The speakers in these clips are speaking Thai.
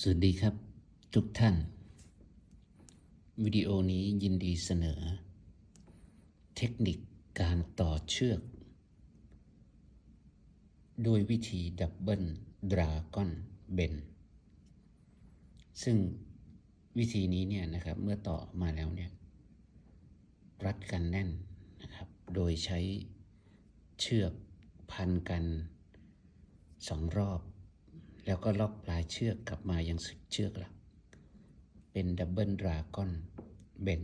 สวัสดีครับ ทุกท่าน วิดีโอนี้ยินดีเสนอ เทคนิคการต่อเชือกโดยวิธีดับเบิลดราก้อนเบนซึ่งวิธีนี้เนี่ยนะครับเมื่อต่อมาแล้วเนี่ยรัดกันแน่นนะครับ โดยใช้เชือกพันกันสองรอบ แล้วก็ล็อกปลายเชือกกลับมายังสุดเชือกหลัก เป็นดับเบิลดราก้อนเบน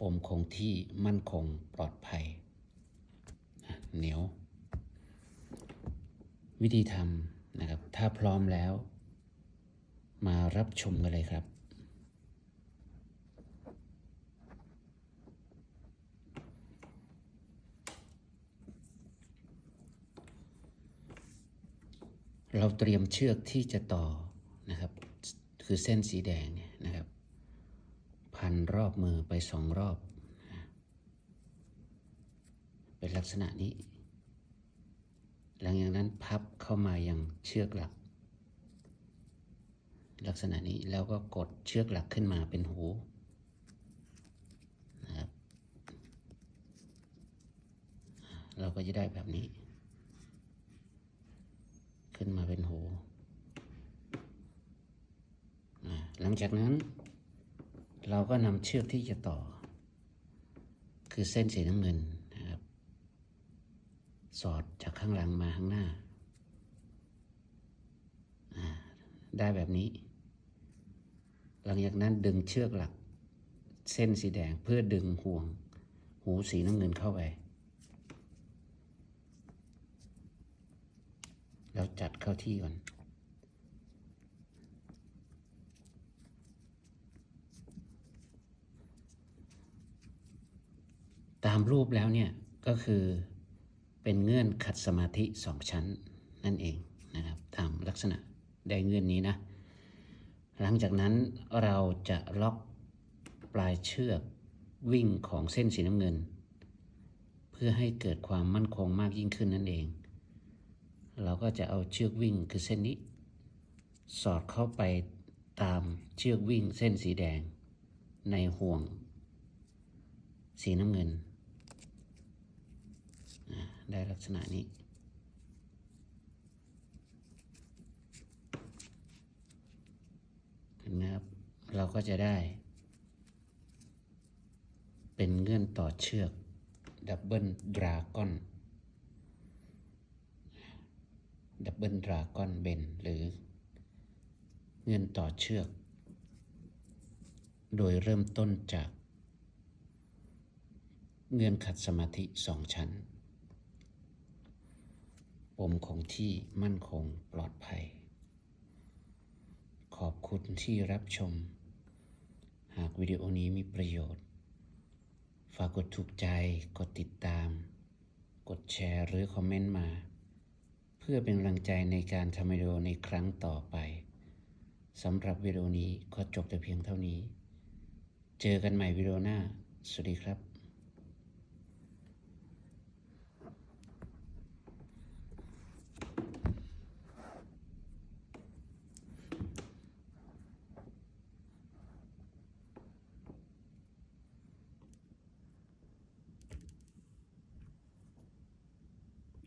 ปมคงที่มั่นคงปลอดภัย เหนียว วิธีทำนะครับ ถ้าพร้อมแล้ว มารับชมกันเลยครับ เราเตรียมเชือกที่จะต่อนะครับ คือเส้นสีแดงเนี่ยนะครับ พันรอบมือไปสองรอบ เป็นลักษณะนี้ หลังจากนั้นพับเข้ามายังเชือกหลัก ลักษณะนี้แล้วก็กดเชือกหลักขึ้นมาเป็นหูนะครับ เราก็จะได้แบบนี้ ขึ้นมาเป็นหูหลังจากนั้นเราก็นำเชือกที่จะต่อ คือเส้นสีน้ำเงินนะครับ สอดจากข้างหลังมาข้างหน้า ได้แบบนี้ หลังจากนั้นดึงเชือกหลัก เส้นสีแดงเพื่อดึงห่วง หูสีน้ำเงินเข้าไป แล้วจัดเข้าที่ก่อนตามรูปแล้วเนี่ยก็คือเป็นเงื่อนขัดสมาธิสองชั้นนั่นเองนะครับตามลักษณะได้เงื่อนนี้นะ หลังจากนั้นเราจะล็อกปลายเชือกวิ่งของเส้นสีน้ำเงิน เพื่อให้เกิดความมั่นคงมากยิ่งขึ้นนั่นเอง เราก็จะเอาเชือกวิ่งคือเส้นนี้ สอดเข้าไปตามเชือกวิ่งเส้นสีแดง ในห่วง สีน้ำเงิน ได้ลักษณะนี้เห็นไหมครับ เราก็จะได้ เป็นเงื่อนต่อเชือกดับเบิลดราก้อน ดับเบิลดราก้อนเบนหรือ เงื่อนต่อเชือก โดยเริ่มต้นจาก เงื่อนขัดสมาธิสองชั้น ปมคงที่มั่นคงปลอดภัย ขอบคุณที่รับชม หากวิดีโอนี้มีประโยชน์ ฝากกดถูกใจ กดติดตาม กดแชร์หรือคอมเมนต์มา เพื่อเป็นกำลังใจในการทำวิดีโอในครั้งต่อไปสำหรับวิดีโอนี้ก็จบแต่เพียงเท่านี้ เจอกันใหม่วิดีโอหน้า สวัสดีครับ